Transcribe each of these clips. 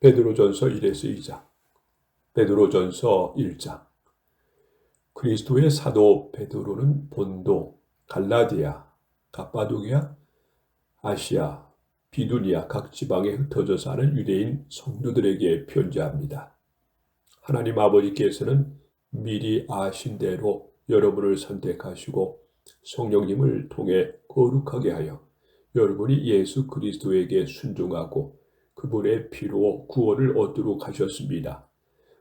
베드로전서 1에서 2장, 베드로전서 1장. 그리스도의 사도 베드로는 본도, 갈라디아, 가파도기아, 아시아, 비두니아 각 지방에 흩어져 사는 유대인 성도들에게 편지합니다. 하나님 아버지께서는 미리 아신 대로 여러분을 선택하시고 성령님을 통해 거룩하게 하여 여러분이 예수 그리스도에게 순종하고 그분의 피로 구원을 얻도록 하셨습니다.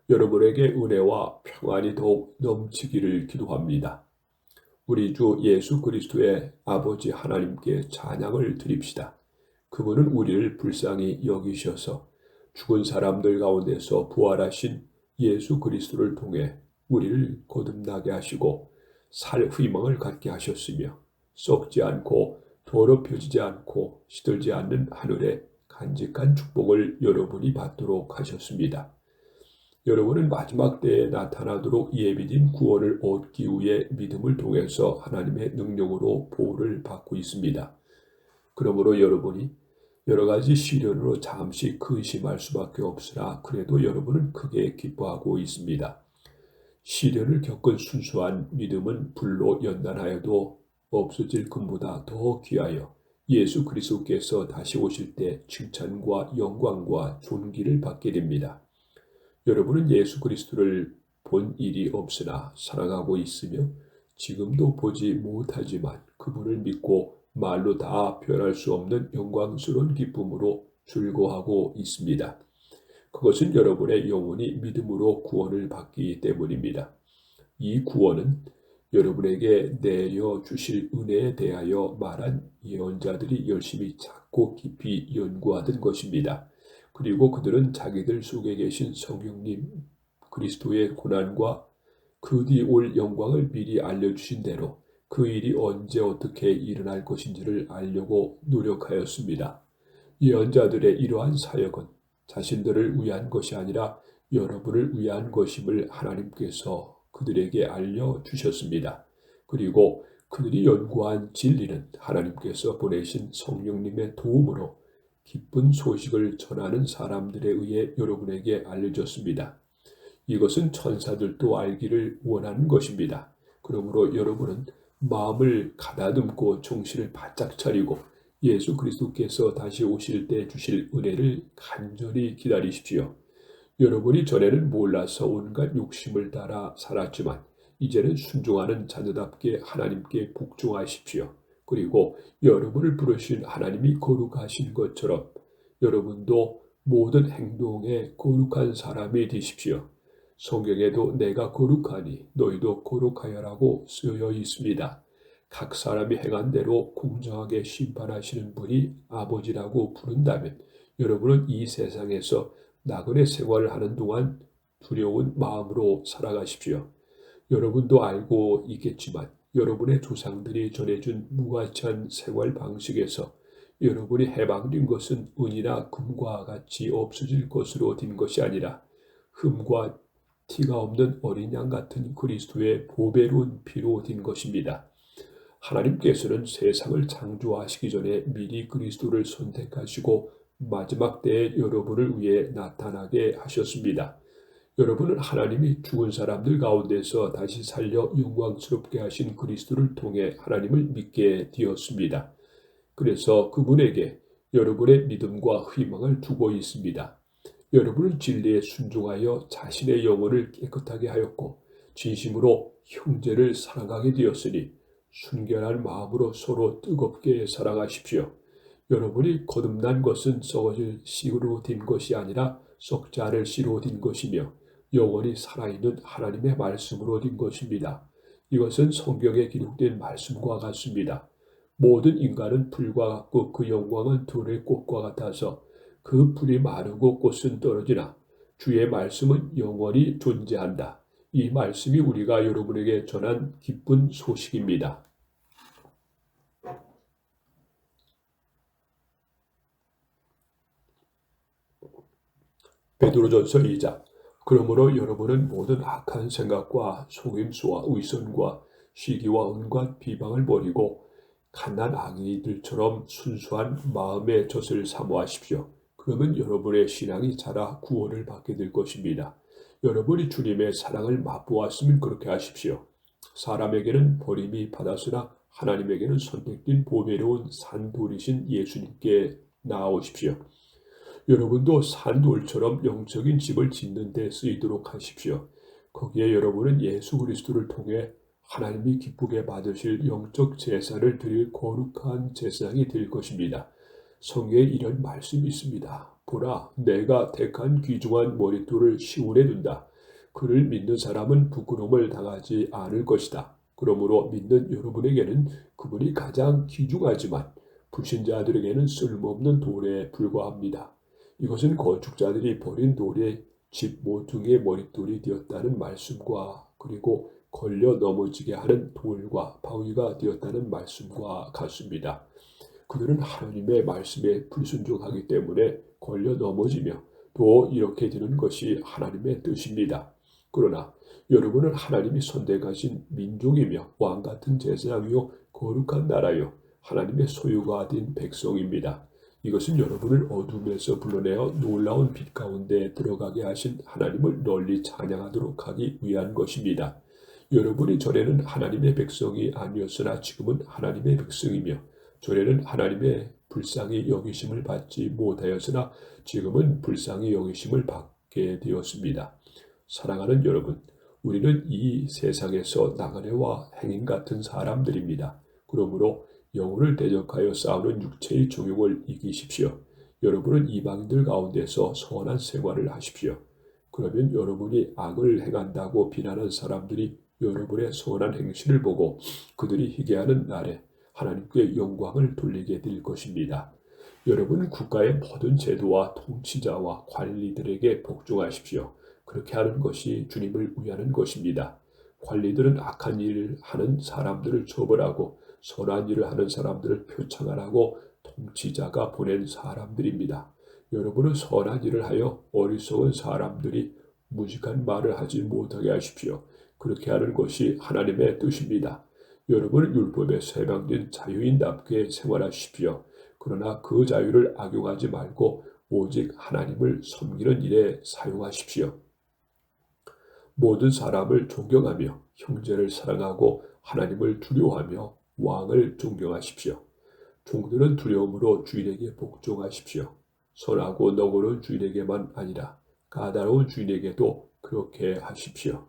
여러분에게 은혜와 평안이 더욱 넘치기를 기도합니다. 우리 주 예수 그리스도의 아버지 하나님께 찬양을 드립시다. 그분은 우리를 불쌍히 여기셔서 죽은 사람들 가운데서 부활하신 예수 그리스도를 통해 우리를 거듭나게 하시고 살 희망을 갖게 하셨으며 썩지 않고 더럽혀지지 않고 시들지 않는 하늘의 간직한 축복을 여러분이 받도록 하셨습니다. 여러분은 마지막 때에 나타나도록 예비된 구원을 얻기 위해 믿음을 통해서 하나님의 능력으로 보호를 받고 있습니다. 그러므로 여러분이 여러 가지 시련으로 잠시 근심할 수밖에 없으나 그래도 여러분은 크게 기뻐하고 있습니다. 시련을 겪은 순수한 믿음은 불로 연단하여도 없어질 금보다 더 귀하여 예수 그리스도께서 다시 오실 때 칭찬과 영광과 존귀를 받게 됩니다. 여러분은 예수 그리스도를 본 일이 없으나 사랑하고 있으며 지금도 보지 못하지만 그분을 믿고 말로 다 표현할 수 없는 영광스러운 기쁨으로 즐거워하고 있습니다. 그것은 여러분의 영혼이 믿음으로 구원을 받기 때문입니다. 이 구원은 여러분에게 내어 주실 은혜에 대하여 말한 예언자들이 열심히 찾고 깊이 연구하던 것입니다. 그리고 그들은 자기들 속에 계신 성령님 그리스도의 고난과 그 뒤 올 영광을 미리 알려주신 대로 그 일이 언제 어떻게 일어날 것인지를 알려고 노력하였습니다. 예언자들의 이러한 사역은 자신들을 위한 것이 아니라 여러분을 위한 것임을 하나님께서 그들에게 알려주셨습니다. 그리고 그들이 연구한 진리는 하나님께서 보내신 성령님의 도움으로 기쁜 소식을 전하는 사람들에 의해 여러분에게 알려졌습니다. 이것은 천사들도 알기를 원하는 것입니다. 그러므로 여러분은 마음을 가다듬고 정신을 바짝 차리고 예수 그리스도께서 다시 오실 때 주실 은혜를 간절히 기다리십시오. 여러분이 전에는 몰라서 온갖 욕심을 따라 살았지만 이제는 순종하는 자녀답게 하나님께 복종하십시오. 그리고 여러분을 부르신 하나님이 거룩하신 것처럼 여러분도 모든 행동에 거룩한 사람이 되십시오. 성경에도 내가 거룩하니 너희도 거룩하여라고 쓰여 있습니다. 각 사람이 행한 대로 공정하게 심판하시는 분이 아버지라고 부른다면 여러분은 이 세상에서 나그네 생활을 하는 동안 두려운 마음으로 살아가십시오. 여러분도 알고 있겠지만 여러분의 조상들이 전해준 무가치한 생활 방식에서 여러분이 해방된 것은 은이나 금과 같이 없어질 것으로 된 것이 아니라 흠과 티가 없는 어린 양 같은 그리스도의 보배로운 피로 된 것입니다. 하나님께서는 세상을 창조하시기 전에 미리 그리스도를 선택하시고 마지막 때에 여러분을 위해 나타나게 하셨습니다. 여러분은 하나님이 죽은 사람들 가운데서 다시 살려 영광스럽게 하신 그리스도를 통해 하나님을 믿게 되었습니다. 그래서 그분에게 여러분의 믿음과 희망을 두고 있습니다. 여러분은 진리에 순종하여 자신의 영혼을 깨끗하게 하였고 진심으로 형제를 사랑하게 되었으니 순결한 마음으로 서로 뜨겁게 사랑하십시오. 여러분이 거듭난 것은 썩어질 씨로 된 것이 아니라 않을 씨로 된 것이며 영원히 살아있는 하나님의 말씀으로 된 것입니다. 이것은 성경에 기록된 말씀과 같습니다. 모든 인간은 풀과 같고 그 영광은 돌의 꽃과 같아서 그 풀이 마르고 꽃은 떨어지나 주의 말씀은 영원히 존재한다. 이 말씀이 우리가 여러분에게 전한 기쁜 소식입니다. 베드로전서 2장 그러므로 여러분은 모든 악한 생각과 속임수와 의선과 시기와 은과 비방을 버리고 갓난 아기들처럼 순수한 마음의 젖을 사모하십시오. 그러면 여러분의 신앙이 자라 구원을 받게 될 것입니다. 여러분이 주님의 사랑을 맛보았으면 그렇게 하십시오. 사람에게는 버림이 받았으나 하나님에게는 선택된 보배로운 산돌이신 예수님께 나아오십시오. 여러분도 산돌처럼 영적인 집을 짓는 데 쓰이도록 하십시오. 거기에 여러분은 예수 그리스도를 통해 하나님이 기쁘게 받으실 영적 제사를 드릴 거룩한 제사장이 될 것입니다. 성경에 이런 말씀이 있습니다. 보라, 내가 택한 귀중한 머릿돌을 시온에 둔다. 그를 믿는 사람은 부끄러움을 당하지 않을 것이다. 그러므로 믿는 여러분에게는 그분이 가장 귀중하지만 불신자들에게는 쓸모없는 돌에 불과합니다. 이것은 건축자들이 버린 돌에 집 모퉁이의 머릿돌이 되었다는 말씀과 그리고 걸려 넘어지게 하는 돌과 바위가 되었다는 말씀과 같습니다. 그들은 하나님의 말씀에 불순종하기 때문에 걸려 넘어지며 또 이렇게 되는 것이 하나님의 뜻입니다. 그러나 여러분은 하나님이 선택하신 민족이며 왕 같은 제사장이요 거룩한 나라요 하나님의 소유가 된 백성입니다. 이것은 여러분을 어둠에서 불러내어 놀라운 빛 가운데 들어가게 하신 하나님을 널리 찬양하도록 하기 위한 것입니다. 여러분이 전에는 하나님의 백성이 아니었으나 지금은 하나님의 백성이며 전에는 하나님의 불쌍히 여기심을 받지 못하였으나 지금은 불쌍히 여기심을 받게 되었습니다. 사랑하는 여러분, 우리는 이 세상에서 나그네와 행인 같은 사람들입니다. 그러므로 영혼을 대적하여 싸우는 육체의 종욕을 이기십시오. 여러분은 이방인들 가운데서 선한 생활을 하십시오. 그러면 여러분이 악을 행한다고 비난한 사람들이 여러분의 선한 행실을 보고 그들이 희귀하는 날에 하나님께 영광을 돌리게 될 것입니다. 여러분 국가의 모든 제도와 통치자와 관리들에게 복종하십시오. 그렇게 하는 것이 주님을 위하는 것입니다. 관리들은 악한 일을 하는 사람들을 처벌하고 선한 일을 하는 사람들을 표창하라고 통치자가 보낸 사람들입니다. 여러분은 선한 일을 하여 어리석은 사람들이 무식한 말을 하지 못하게 하십시오. 그렇게 하는 것이 하나님의 뜻입니다. 여러분 율법에 세방된 자유인답게 생활하십시오. 그러나 그 자유를 악용하지 말고 오직 하나님을 섬기는 일에 사용하십시오. 모든 사람을 존경하며 형제를 사랑하고 하나님을 두려워하며 왕을 존경하십시오. 종들은 두려움으로 주인에게 복종하십시오. 선하고 너그러운 주인에게만 아니라 까다로운 주인에게도 그렇게 하십시오.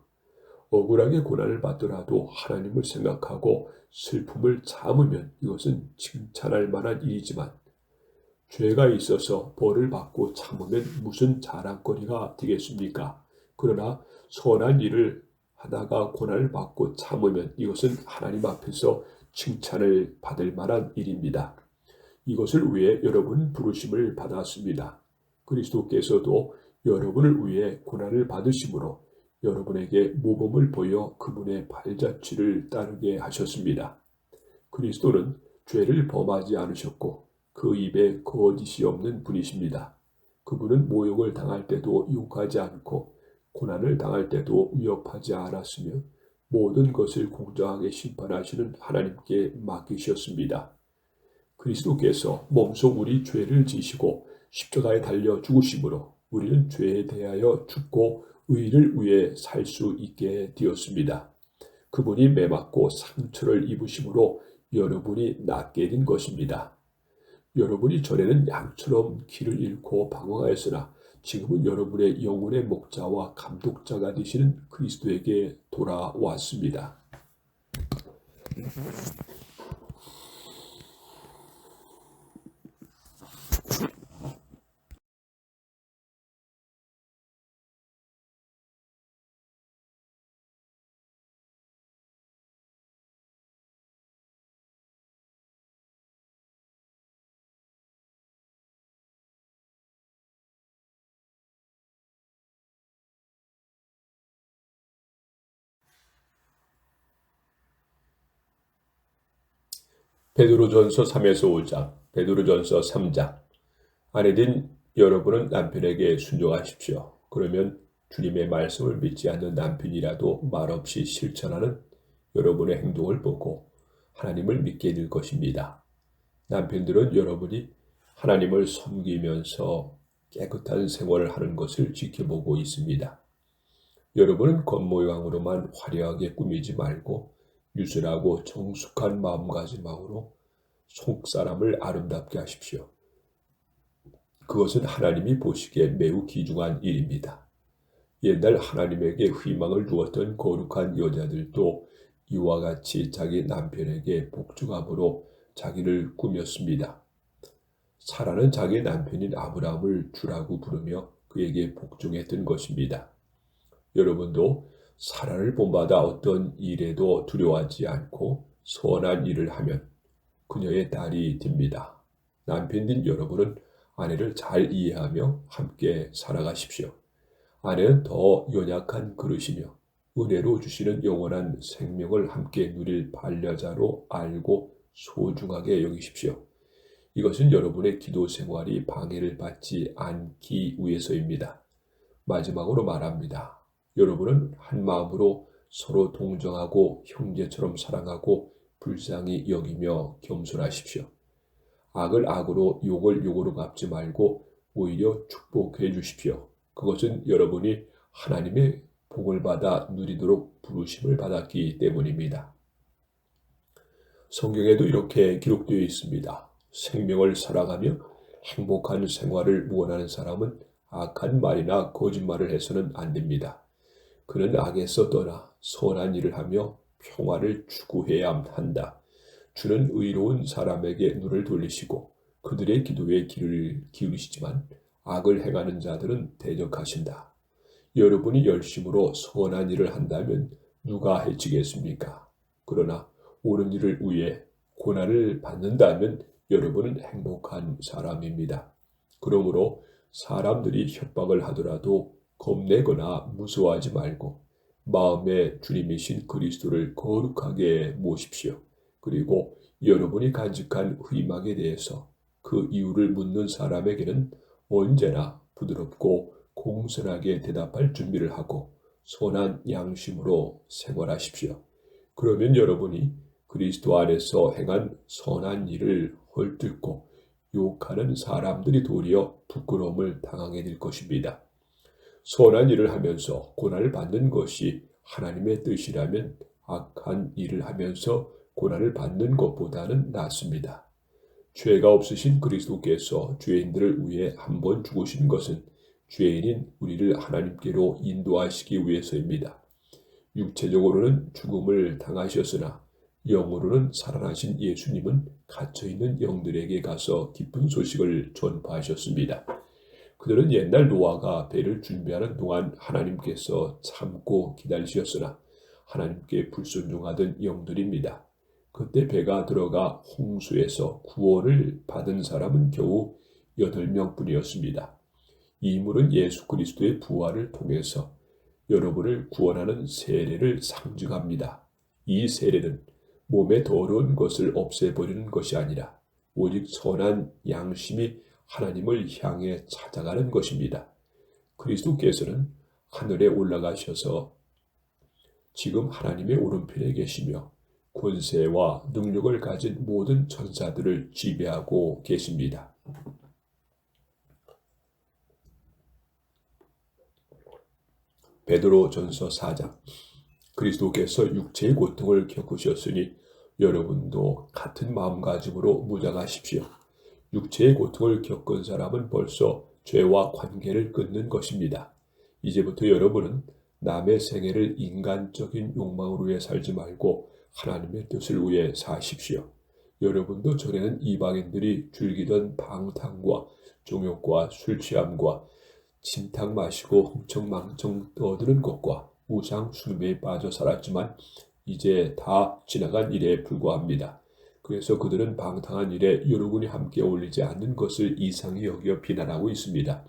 억울하게 고난을 받더라도 하나님을 생각하고 슬픔을 참으면 이것은 칭찬할 만한 일이지만 죄가 있어서 벌을 받고 참으면 무슨 자랑거리가 되겠습니까? 그러나 선한 일을 하다가 고난을 받고 참으면 이것은 하나님 앞에서 칭찬을 받을 만한 일입니다. 이것을 위해 여러분 부르심을 받았습니다. 그리스도께서도 여러분을 위해 고난을 받으심으로 여러분에게 모범을 보여 그분의 발자취를 따르게 하셨습니다. 그리스도는 죄를 범하지 않으셨고 그 입에 거짓이 없는 분이십니다. 그분은 모욕을 당할 때도 욕하지 않고 고난을 당할 때도 위협하지 않았으며 모든 것을 공정하게 심판하시는 하나님께 맡기셨습니다. 그리스도께서 몸속 우리 죄를 지시고 십자가에 달려 죽으심으로 우리는 죄에 대하여 죽고 의를 위해 살 수 있게 되었습니다. 그분이 매맞고 상처를 입으심으로 여러분이 낫게 된 것입니다. 여러분이 전에는 양처럼 길을 잃고 방황하였으나 지금은 여러분의 영혼의 목자와 감독자가 되시는 그리스도에게 돌아왔습니다. 베드로전서 3에서 5장, 베드로전서 3장. 아내된 여러분은 남편에게 순종하십시오. 그러면 주님의 말씀을 믿지 않는 남편이라도 말없이 실천하는 여러분의 행동을 보고 하나님을 믿게 될 것입니다. 남편들은 여러분이 하나님을 섬기면서 깨끗한 생활을 하는 것을 지켜보고 있습니다. 여러분은 겉모양으로만 화려하게 꾸미지 말고 유순하고 정숙한 마음가짐으로 속사람을 아름답게 하십시오. 그것은 하나님이 보시기에 매우 귀중한 일입니다. 옛날 하나님에게 희망을 두었던 거룩한 여자들도 이와 같이 자기 남편에게 복종함으로 자기를 꾸몄습니다. 사라는 자기 남편인 아브라함을 주라고 부르며 그에게 복종했던 것입니다. 여러분도 사라를 본받아 어떤 일에도 두려워하지 않고 선한 일을 하면 그녀의 딸이 됩니다. 남편인 여러분은 아내를 잘 이해하며 함께 살아가십시오. 아내는 더 연약한 그릇이며 은혜로 주시는 영원한 생명을 함께 누릴 반려자로 알고 소중하게 여기십시오. 이것은 여러분의 기도 생활이 방해를 받지 않기 위해서입니다. 마지막으로 말합니다. 여러분은 한 마음으로 서로 동정하고 형제처럼 사랑하고 불쌍히 여기며 겸손하십시오. 악을 악으로 욕을 욕으로 갚지 말고 오히려 축복해 주십시오. 그것은 여러분이 하나님의 복을 받아 누리도록 부르심을 받았기 때문입니다. 성경에도 이렇게 기록되어 있습니다. 생명을 살아가며 행복한 생활을 원하는 사람은 악한 말이나 거짓말을 해서는 안 됩니다. 그는 악에서 떠나 선한 일을 하며 평화를 추구해야 한다. 주는 의로운 사람에게 눈을 돌리시고 그들의 기도에 귀를 기울이시지만 악을 행하는 자들은 대적하신다. 여러분이 열심으로 선한 일을 한다면 누가 해치겠습니까? 그러나 옳은 일을 위해 고난을 받는다면 여러분은 행복한 사람입니다. 그러므로 사람들이 협박을 하더라도 겁내거나 무서워하지 말고 마음에 주님이신 그리스도를 거룩하게 모십시오. 그리고 여러분이 간직한 희망에 대해서 그 이유를 묻는 사람에게는 언제나 부드럽고 공손하게 대답할 준비를 하고 선한 양심으로 생활하십시오. 그러면 여러분이 그리스도 안에서 행한 선한 일을 헐뜯고 욕하는 사람들이 도리어 부끄러움을 당하게 될 것입니다. 선한 일을 하면서 고난을 받는 것이 하나님의 뜻이라면 악한 일을 하면서 고난을 받는 것보다는 낫습니다. 죄가 없으신 그리스도께서 죄인들을 위해 한 번 죽으신 것은 죄인인 우리를 하나님께로 인도하시기 위해서입니다. 육체적으로는 죽음을 당하셨으나 영으로는 살아나신 예수님은 갇혀있는 영들에게 가서 기쁜 소식을 전파하셨습니다. 그들은 옛날 노아가 배를 준비하는 동안 하나님께서 참고 기다리셨으나 하나님께 불순종하던 영들입니다. 그때 배가 들어가 홍수에서 구원을 받은 사람은 겨우 8명 뿐이었습니다. 이 인물은 예수 그리스도의 부활을 통해서 여러분을 구원하는 세례를 상징합니다. 이 세례는 몸에 더러운 것을 없애버리는 것이 아니라 오직 선한 양심이 하나님을 향해 찾아가는 것입니다. 그리스도께서는 하늘에 올라가셔서 지금 하나님의 오른편에 계시며 권세와 능력을 가진 모든 천사들을 지배하고 계십니다. 베드로 전서 4장 그리스도께서 육체의 고통을 겪으셨으니 여러분도 같은 마음가짐으로 무장하십시오. 육체의 고통을 겪은 사람은 벌써 죄와 관계를 끊는 것입니다. 이제부터 여러분은 남의 생애를 인간적인 욕망으로 위해 살지 말고 하나님의 뜻을 위해 사십시오. 여러분도 전에는 이방인들이 즐기던 방탕과 종욕과 술 취함과 진탕 마시고 흥청망청 떠드는 것과 우상 숭배에 빠져 살았지만 이제 다 지나간 일에 불과합니다. 그래서 그들은 방탕한 일에 여러분이 함께 어울리지 않는 것을 이상히 여겨 비난하고 있습니다.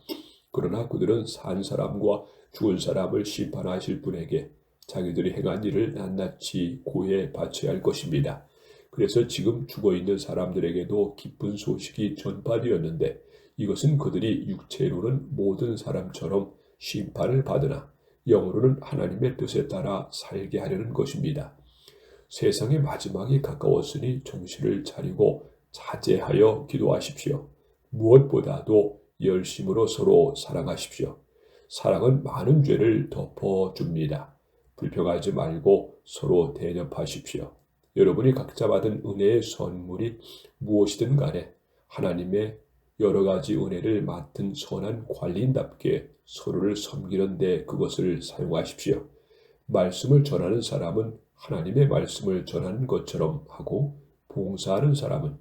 그러나 그들은 산 사람과 죽은 사람을 심판하실 분에게 자기들이 행한 일을 낱낱이 고해 바쳐야 할 것입니다. 그래서 지금 죽어 있는 사람들에게도 기쁜 소식이 전파되었는데 이것은 그들이 육체로는 모든 사람처럼 심판을 받으나 영으로는 하나님의 뜻에 따라 살게 하려는 것입니다. 세상의 마지막이 가까웠으니 정신을 차리고 자제하여 기도하십시오. 무엇보다도 열심으로 서로 사랑하십시오. 사랑은 많은 죄를 덮어줍니다. 불평하지 말고 서로 대접하십시오. 여러분이 각자 받은 은혜의 선물이 무엇이든 간에 하나님의 여러 가지 은혜를 맡은 선한 관리인답게 서로를 섬기는데 그것을 사용하십시오. 말씀을 전하는 사람은 하나님의 말씀을 전하는 것처럼 하고 봉사하는 사람은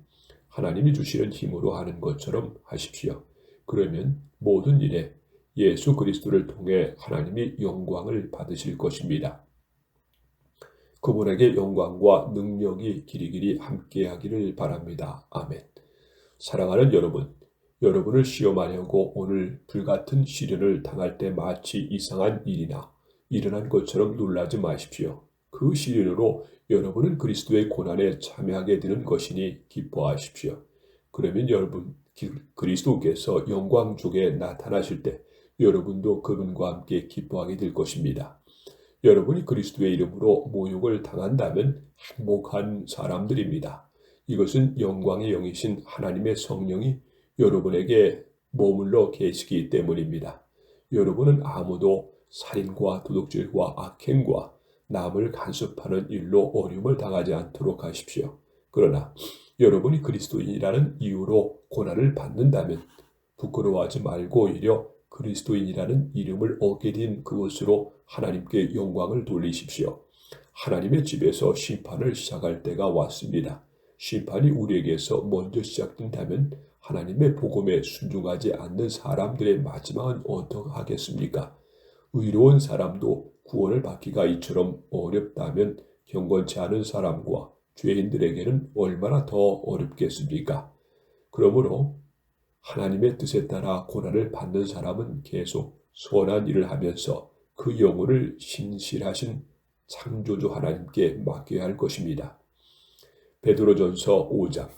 하나님이 주시는 힘으로 하는 것처럼 하십시오. 그러면 모든 일에 예수 그리스도를 통해 하나님이 영광을 받으실 것입니다. 그분에게 영광과 능력이 길이길이 함께하기를 바랍니다. 아멘. 사랑하는 여러분, 여러분을 시험하려고 오늘 불같은 시련을 당할 때 마치 이상한 일이나 일어난 것처럼 놀라지 마십시오. 그 시련으로 여러분은 그리스도의 고난에 참여하게 되는 것이니 기뻐하십시오. 그러면 여러분 그리스도께서 영광 중에 나타나실 때 여러분도 그분과 함께 기뻐하게 될 것입니다. 여러분이 그리스도의 이름으로 모욕을 당한다면 행복한 사람들입니다. 이것은 영광의 영이신 하나님의 성령이 여러분에게 머물러 계시기 때문입니다. 여러분은 아무도 살인과 도둑질과 악행과 남을 간섭하는 일로 어려움을 당하지 않도록 하십시오. 그러나 여러분이 그리스도인이라는 이유로 고난을 받는다면 부끄러워하지 말고 오히려 그리스도인이라는 이름을 얻게 된 그것으로 하나님께 영광을 돌리십시오. 하나님의 집에서 심판을 시작할 때가 왔습니다. 심판이 우리에게서 먼저 시작된다면 하나님의 복음에 순종하지 않는 사람들의 마지막은 어떡하겠습니까? 의로운 사람도 구원을 받기가 이처럼 어렵다면 경건치 않은 사람과 죄인들에게는 얼마나 더 어렵겠습니까? 그러므로 하나님의 뜻에 따라 고난을 받는 사람은 계속 선한 일을 하면서 그 영혼을 신실하신 창조주 하나님께 맡겨야 할 것입니다. 베드로전서 5장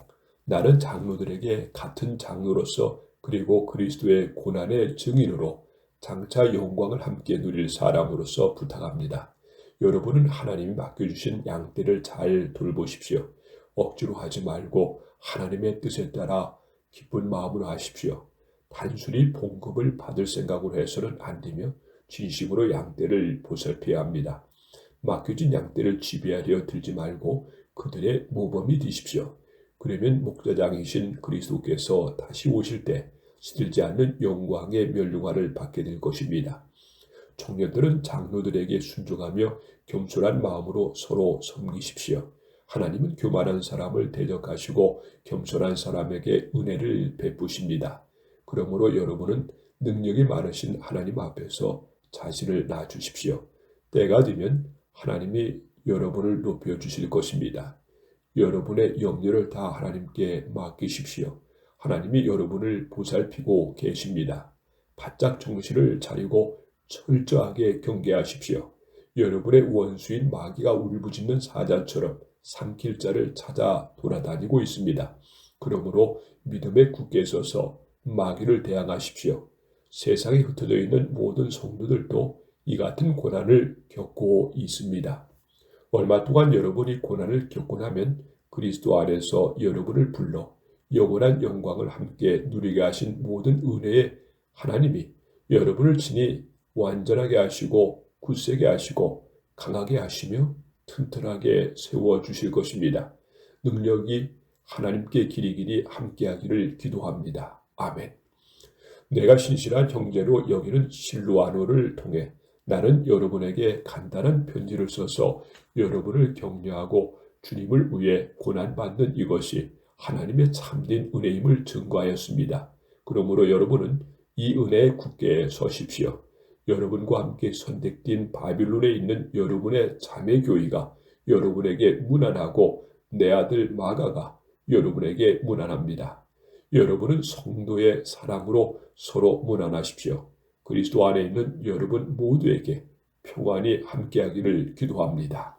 나는 장로들에게 같은 장로로서 그리고 그리스도의 고난의 증인으로 장차 영광을 함께 누릴 사람으로서 부탁합니다. 여러분은 하나님이 맡겨주신 양떼를 잘 돌보십시오. 억지로 하지 말고 하나님의 뜻에 따라 기쁜 마음으로 하십시오. 단순히 봉급을 받을 생각으로 해서는 안 되며 진심으로 양떼를 보살펴야 합니다. 맡겨진 양떼를 지배하려 들지 말고 그들의 모범이 되십시오. 그러면 목자장이신 그리스도께서 다시 오실 때 시들지 않는 영광의 멸류관을 받게 될 것입니다. 청년들은 장로들에게 순종하며 겸손한 마음으로 서로 섬기십시오. 하나님은 교만한 사람을 대적하시고 겸손한 사람에게 은혜를 베푸십니다. 그러므로 여러분은 능력이 많으신 하나님 앞에서 자신을 놔주십시오. 때가 되면 하나님이 여러분을 높여 주실 것입니다. 여러분의 염려를 다 하나님께 맡기십시오. 하나님이 여러분을 보살피고 계십니다. 바짝 정신을 차리고 철저하게 경계하십시오. 여러분의 원수인 마귀가 울부짖는 사자처럼 삼킬 자를 찾아 돌아다니고 있습니다. 그러므로 믿음에 굳게 서서 마귀를 대항하십시오. 세상에 흩어져 있는 모든 성도들도 이 같은 고난을 겪고 있습니다. 얼마 동안 여러분이 고난을 겪고 나면 그리스도 안에서 여러분을 불러 영원한 영광을 함께 누리게 하신 모든 은혜의 하나님이 여러분을 친히 완전하게 하시고 굳세게 하시고 강하게 하시며 튼튼하게 세워 주실 것입니다. 능력이 하나님께 길이 길이 함께하기를 기도합니다. 아멘. 내가 신실한 형제로 여기는 실루아노를 통해 나는 여러분에게 간단한 편지를 써서 여러분을 격려하고 주님을 위해 고난받는 이것이 하나님의 참된 은혜임을 증거하였습니다. 그러므로 여러분은 이 은혜에 굳게 서십시오. 여러분과 함께 선택된 바빌론에 있는 여러분의 자매 교회가 여러분에게 무난하고 내 아들 마가가 여러분에게 무난합니다. 여러분은 성도의 사랑으로 서로 무난하십시오. 그리스도 안에 있는 여러분 모두에게 평안이 함께하기를 기도합니다.